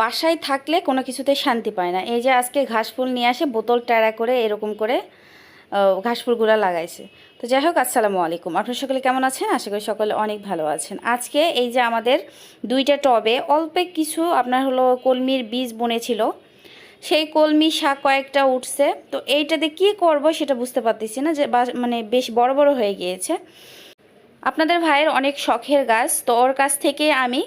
বাসায় থাকলে কোনো কিছুতে শান্তি পায় না। এই যে আজকে ঘাসফুল নিয়ে আসে বোতল টেরা করে এরকম করে আহ, ঘাসফুলগুলো লাগাইছে। তো যাই হোক আসসালামু আলাইকুম। আপনার সকলে কেমন আছেন? আশা করি সকলে অনেক ভালো আছেন। আজকে এই যে আমাদের দুইটা টবে অল্প কিছু আপনার হলো কলমির বীজ বনেছিল। সেই কলমি শাক কয়েকটা উঠছে। তো এইটাতে কী করব সেটা বুঝতে পারতেছি না যে মানে বেশ বড় বড় হয়ে গিয়েছে। আপনাদের ভাইয়ের অনেক শখের গাছ। তো ওর কাছ থেকে আমি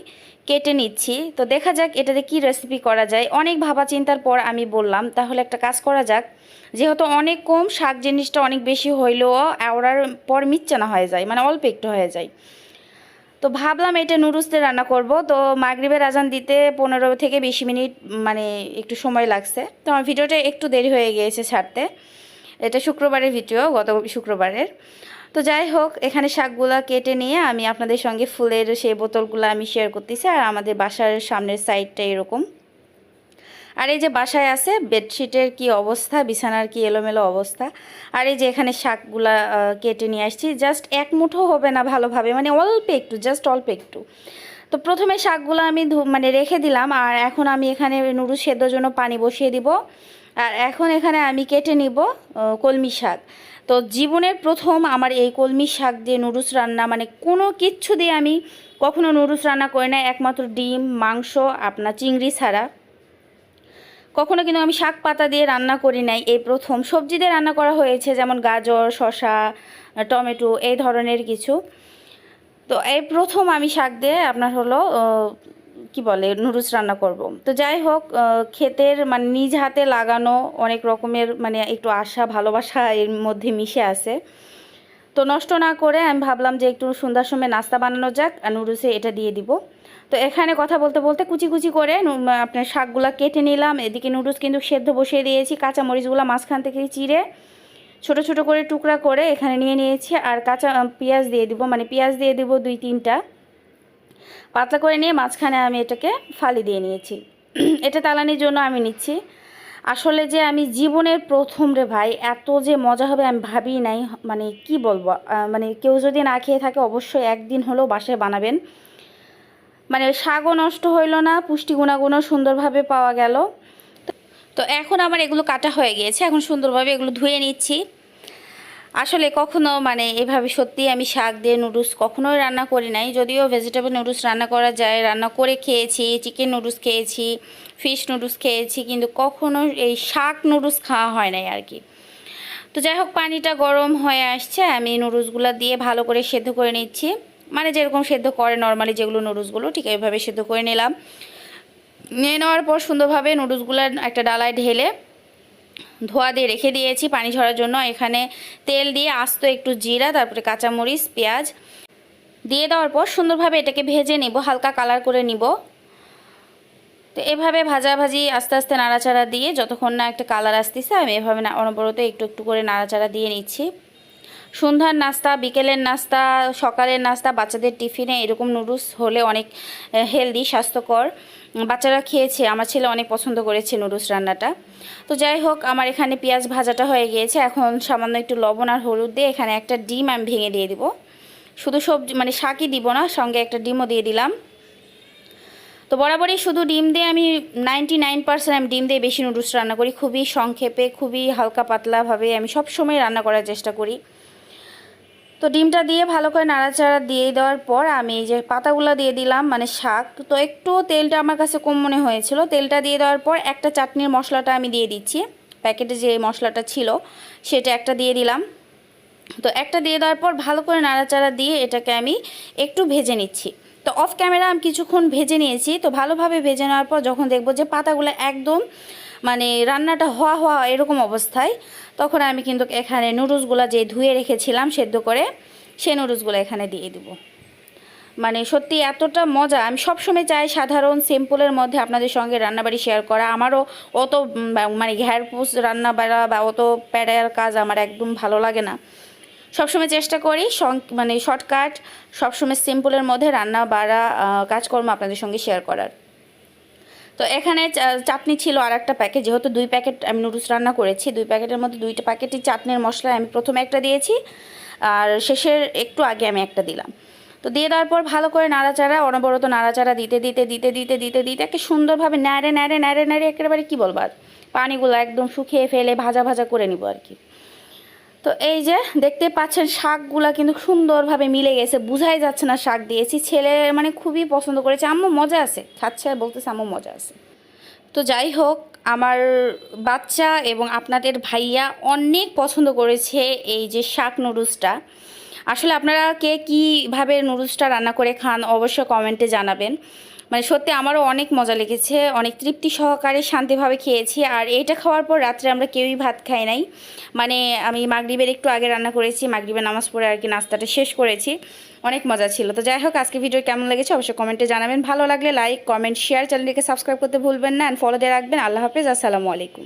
কেটে নিচ্ছি। তো দেখা যাক এটাতে কি রেসিপি করা যায়। অনেক ভাবা চিন্তার পর আমি বললাম, তাহলে একটা কাজ করা যাক। যেহেতু অনেক কম, শাক জিনিসটা অনেক বেশি হইলেও আওড়ার পর মিচ্ছানা হয়ে যায় মানে অল্প একটু হয়ে যায়। তো ভাবলাম এটা দিয়ে রান্না করব। তো মাগরিবের আজান দিতে পনেরো থেকে বিশ মিনিট মানে একটু সময় লাগছে। তো আমার ভিডিওটা একটু দেরি হয়ে গিয়েছে ছাড়তে। এটা শুক্রবারের ভিডিও, গত শুক্রবারের। তো যাই হোক, এখানে শাকগুলা কেটে নিয়ে আমি আপনাদের সঙ্গে ফুলের সেই বোতলগুলো আমি শেয়ার করতেছি, আর আমাদের বাসার সামনের সাইডটা এরকম। আর এই যে বাসায় আছে বেডশিটের কি অবস্থা, বিছানার কি এলোমেলো অবস্থা? আর এই যে এখানে শাকগুলা কেটে নিয়ে আসছি জাস্ট এক মুঠো হবে না ভালোভাবে মানে অল্প একটু জাস্ট অল্প একটু। তো প্রথমে শাকগুলো আমি মানে রেখে দিলাম, আর এখন আমি এখানে নুডলস সেদ্ধর জন্য পানি বসিয়ে দিব। আর এখন এখানে আমি কেটে নিব কলমি শাক। তো জীবনের প্রথম আমার এই কলমি শাক দিয়ে নুডলস রান্না মানে কোনো কিচ্ছু দিয়ে আমি কখনো নুডলস রান্না করি না একমাত্র ডিম, মাংস, আপনার চিংড়ি ছাড়া। কখনো কিন্তু আমি শাক পাতা দিয়ে রান্না করি নাই, এই প্রথম। সবজি দিয়ে রান্না করা হয়েছে, যেমন গাজর শশা টমেটো, এই ধরনের কিছু। তো এই প্রথম আমি শাক দিয়ে আপনার হলো কি বলে, নুডলস রান্না করব। তো যাই হোক ক্ষেতের মানে নিজ হাতে লাগানো অনেক রকমের মানে একটু আশা, ভালোবাসা এর মধ্যে মিশে আছে। তো নষ্ট না করে আমি ভাবলাম যে একটু সন্ধ্যার সময় নাস্তা বানানো যাক আর নুডলসে এটা দিয়ে দিব। তো এখানে কথা বলতে বলতে কুচি কুচি করে আপনার শাকগুলা কেটে নিলাম। এদিকে নুডলস কিন্তু সেদ্ধ বসিয়ে দিয়েছি কাঁচা মরিচগুলো মাঝখান থেকে চিড়ে। ছোট ছোট করে টুকরা করে এখানে নিয়ে নিয়েছি আর কাঁচা পেঁয়াজ দিয়ে দিব। মানে পেঁয়াজ দিয়ে দিব দুই তিনটা। পাতলা করে নিয়ে মাঝখানে আমি এটাকে ফালি দিয়ে নিয়েছি। এটা তালানির জন্য আমি নিচ্ছি। আসলে যে আমি জীবনের প্রথম রে ভাই, এত যে মজা হবে আমি ভাবি নাই মানে কি বলব মানে কেউ যদি না খেয়ে থাকে অবশ্যই একদিন হলেও বাসায় বানাবেন। মানে শাকও নষ্ট হইল না, পুষ্টি গুণাগুণও সুন্দরভাবে পাওয়া গেল। তো এখন আমার এগুলো কাটা হয়ে গিয়েছে, এখন সুন্দরভাবে এগুলো ধুয়ে নিচ্ছি। আসলে কখনো মানে এভাবে সত্যি আমি শাক দিয়ে নুডলস কখনোই রান্না করি নাই। যদিও ভেজিটেবল নুডলস রান্না করা যায়, রান্না করে খেয়েছি চিকেন নুডলস খেয়েছি ফিশ নুডলস খেয়েছি, কিন্তু কখনো এই শাক নুডলস খাওয়া হয় নাই আর কি। তো যাই হোক, পানিটা গরম হয়ে আসছে, আমি নুডলসগুলো দিয়ে ভালো করে সেদ্ধ করে নিচ্ছি। মানে যেরকম সেদ্ধ করে নর্মালি যেগুলো নুডলসগুলো, ঠিক এইভাবে সেদ্ধ করে নিলাম। নিয়ে নেওয়ার পর সুন্দরভাবে নুডলসগুলো একটা ডালায় ঢেলে ধোয়া দিয়ে রেখে দিয়েছি পানি ঝরার জন্য। এখানে তেল দিয়ে আস্ত একটু জিরা, তারপরে কাঁচামরিচ, পেঁয়াজ দিয়ে দেওয়ার পর সুন্দরভাবে এটাকে ভেজে নেব, হালকা কালার করে নিব। তো এভাবে ভাজাভাজি আস্তে আস্তে নাড়াচাড়া দিয়ে যতক্ষণ না একটা কালার আসতেছে, আমি এভাবে অনবরত একটু একটু করে নাড়াচাড়া দিয়ে নিচ্ছি। সন্ধ্যার নাস্তা, বিকেলের নাস্তা, সকালের নাস্তা, বাচ্চাদের টিফিনে এরকম নুডলস হলে অনেক হেলদি স্বাস্থ্যকর। বাচ্চারা খেয়েছে, আমার ছেলে অনেক পছন্দ করেছে নুডলস রান্নাটা। তো যাই হোক, আমার এখানে পেঁয়াজ ভাজাটা হয়ে গিয়েছে। এখন সামান্য একটু লবণ আর হলুদ দিয়ে এখানে একটা ডিম আমি ভেঙে দিয়ে দিব। শুধু সবজি মানে শাকই দিব না, সঙ্গে একটা ডিমও দিয়ে দিলাম। তো বরাবরই শুধু ডিম দিয়ে আমি নাইনটি নাইন পার্সেন্ট আমি ডিম দিয়ে বেশি নুডলস রান্না করি। খুবই সংক্ষেপে, খুবই হালকা পাতলাভাবে আমি সব সময় রান্না করার চেষ্টা করি। তো ডিমটা দিয়ে ভালো করে নাড়াচাড়া দিয়ে দেওয়ার পর আমি এই যে পাতাগুলো দিয়ে দিলাম মানে শাক। তো একটু তেলটা আমার কাছে কম মনে হয়েছিল। তেলটা দিয়ে দেওয়ার পর একটা চাটনির মশলাটা আমি দিয়ে দিচ্ছি। প্যাকেটে যে মশলাটা ছিল, সেটা একটা দিয়ে দিলাম। তো একটা দিয়ে দেওয়ার পর ভালো করে নাড়াচাড়া দিয়ে এটাকে আমি একটু ভেজে নিচ্ছি। তো অফ ক্যামেরা আমি কিছুক্ষণ ভেজে নিয়েছি। তো ভালোভাবে ভেজে নেওয়ার পর যখন দেখব যে পাতাগুলো একদম মানে রান্নাটা হওয়া হওয়া এরকম অবস্থায়, তখন আমি কিন্তু এখানে নুডলসগুলো যে ধুয়ে রেখেছিলাম সেদ্ধ করে, সে নুডলসগুলো এখানে দিয়ে দিব। মানে সত্যি এতটা মজা, আমি সবসময় চাই সাধারণ, সিম্পলের মধ্যে আপনাদের সঙ্গে রান্নাবাড়ি শেয়ার করা। আমারও অত মানে ঘ্যারপুস রান্না বাড়া বা অত প্যারার কাজ আমার একদম ভালো লাগে না। সবসময় চেষ্টা করি মানে শর্টকাট, সবসময় সিম্পলের মধ্যে রান্না বাড়া কাজকর্ম আপনাদের সঙ্গে শেয়ার করার। তো এখানে চাটনি ছিল আর একটা প্যাকেট যেহেতু দুই প্যাকেট আমি নুডলস রান্না করেছি, দুই প্যাকেটের মধ্যে দুইটা প্যাকেটই চাটনির মশলা আমি প্রথমে একটা দিয়েছি আর শেষের একটু আগে আমি একটা দিলাম। তো দিয়ে দেওয়ার পর ভালো করে নাড়াচাড়া, অনবরত নাড়াচাড়া দিতে দিতে দিতে দিতে দিতে দিতে একটা সুন্দরভাবে ন্যাড়ে ন্যাড়ে ন্যাড়ে ন্যাড়ে একেবারে কী বলব আর? পানিগুলো একদম শুকিয়ে ফেলে ভাজা ভাজা করে নিব আর কি। তো এই যে দেখতে পাচ্ছেন, শাকগুলা কিন্তু সুন্দরভাবে মিলে গেছে। বুঝাই যাচ্ছে না শাক দিয়েছি ছেলে মানে খুবই পছন্দ করেছে। আম্মু, মজা আছে। খাচ্ছে আর বলতেছে আম্মু, মজা আছে। তো যাই হোক, আমার বাচ্চা এবং আপনাদের ভাইয়া অনেক পছন্দ করেছে এই যে শাক নুডলসটা। আসলে আপনারা কে কীভাবে নুডলসটা রান্না করে খান, অবশ্যই কমেন্টে জানাবেন। মানে সত্যি আমারও অনেক মজা লেগেছে, অনেক তৃপ্তি সহকারে শান্তিভাবে খেয়েছি আর এটা খাওয়ার পর রাত্রে আমরা কেউই ভাত খাই নাই। মানে আমি মাগরিবের একটু আগে রান্না করেছি, মাগরিবের নামাজ পড়ে আর কি নাস্তাটা শেষ করেছি। অনেক মজা ছিল। তো যাই হোক, আজকে ভিডিও কেমন লেগেছে অবশ্যই কমেন্টে জানাবেন। ভালো লাগলে লাইক কমেন্ট শেয়ার চ্যানেলটিকে সাবস্ক্রাইব করতে ভুলবেন না অ্যান্ড ফলো দিয়ে রাখবেন। আল্লাহ হাফেজ, আসসালামু আলাইকুম।